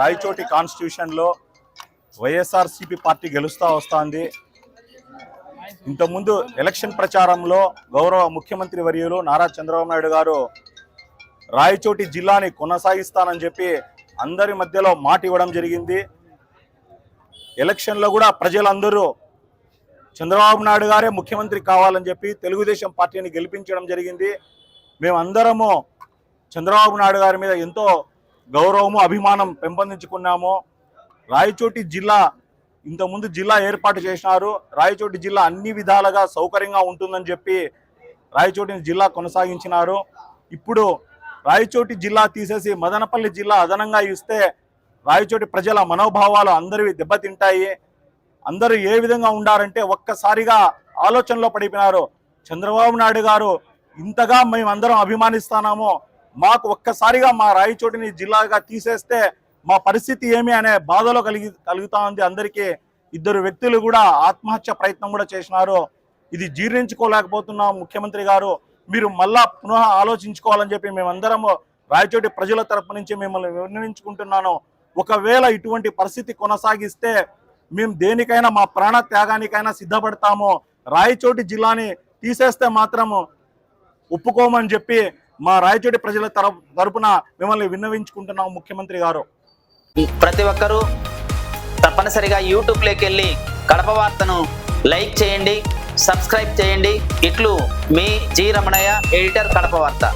రాయచోటి కాన్స్టిట్యూషన్లో వైఎస్ఆర్సీపీ పార్టీ గెలుస్తూ వస్తోంది. ఇంతకుముందు ఎలక్షన్ ప్రచారంలో గౌరవ ముఖ్యమంత్రి వర్యులు నారా చంద్రబాబు నాయుడు గారు రాయచోటి జిల్లాని కొనసాగిస్తానని చెప్పి అందరి మధ్యలో మాట ఇవ్వడం జరిగింది. ఎలక్షన్లో కూడా ప్రజలందరూ చంద్రబాబు నాయుడు గారే ముఖ్యమంత్రి కావాలని చెప్పి తెలుగుదేశం పార్టీని గెలిపించడం జరిగింది. మేమందరము చంద్రబాబు నాయుడు గారి మీద ఎంతో గౌరవము అభిమానం పెంపొందించుకున్నాము. రాయచోటి జిల్లా ఇంతకుముందు జిల్లా ఏర్పాటు చేసినారు. రాయచోటి జిల్లా అన్ని విధాలుగా సౌకర్యంగా ఉంటుందని చెప్పి రాయచోటిని జిల్లా కొనసాగించినారు. ఇప్పుడు రాయచోటి జిల్లా తీసేసి మదనపల్లి జిల్లా అదనంగా ఇస్తే రాయచోటి ప్రజల మనోభావాలు అందరివి దెబ్బతింటాయి. అందరూ ఏ విధంగా ఉండారంటే ఒక్కసారిగా ఆలోచనలో పడిపోయినారు. చంద్రబాబు నాయుడు గారు ఇంతగా మేమందరం అభిమానిస్తున్నాము. మాకు ఒక్కసారిగా మా రాయచోటిని జిల్లాగా తీసేస్తే మా పరిస్థితి ఏమి అనే బాధలో కలిగి కలుగుతా ఉంది. అందరికీ ఇద్దరు వ్యక్తులు కూడా ఆత్మహత్య ప్రయత్నం కూడా చేసినారు. ఇది జీర్ణించుకోలేకపోతున్నాం ముఖ్యమంత్రి గారు. మీరు మళ్ళా పునః ఆలోచించుకోవాలని చెప్పి మేమందరము రాయచోటి ప్రజల తరపు నుంచి మిమ్మల్ని విన్నవించుకుంటున్నాను. ఒకవేళ ఇటువంటి పరిస్థితి కొనసాగిస్తే మేము దేనికైనా మా ప్రాణ త్యాగానికైనా సిద్ధపడతాము. రాయచోటి జిల్లాని తీసేస్తే మాత్రము ఒప్పుకోమని చెప్పి మా రాయచోటి ప్రజల తరపున మిమ్మల్ని విన్నవించుకుంటున్నాం ముఖ్యమంత్రి గారు. ప్రతి ఒక్కరూ తప్పనిసరిగా యూట్యూబ్లోకి వెళ్ళి కడప వార్తను లైక్ చేయండి సబ్స్క్రైబ్ చేయండి. ఇట్లు మీ జి రమణయ్య ఎడిటర్ కడప వార్త.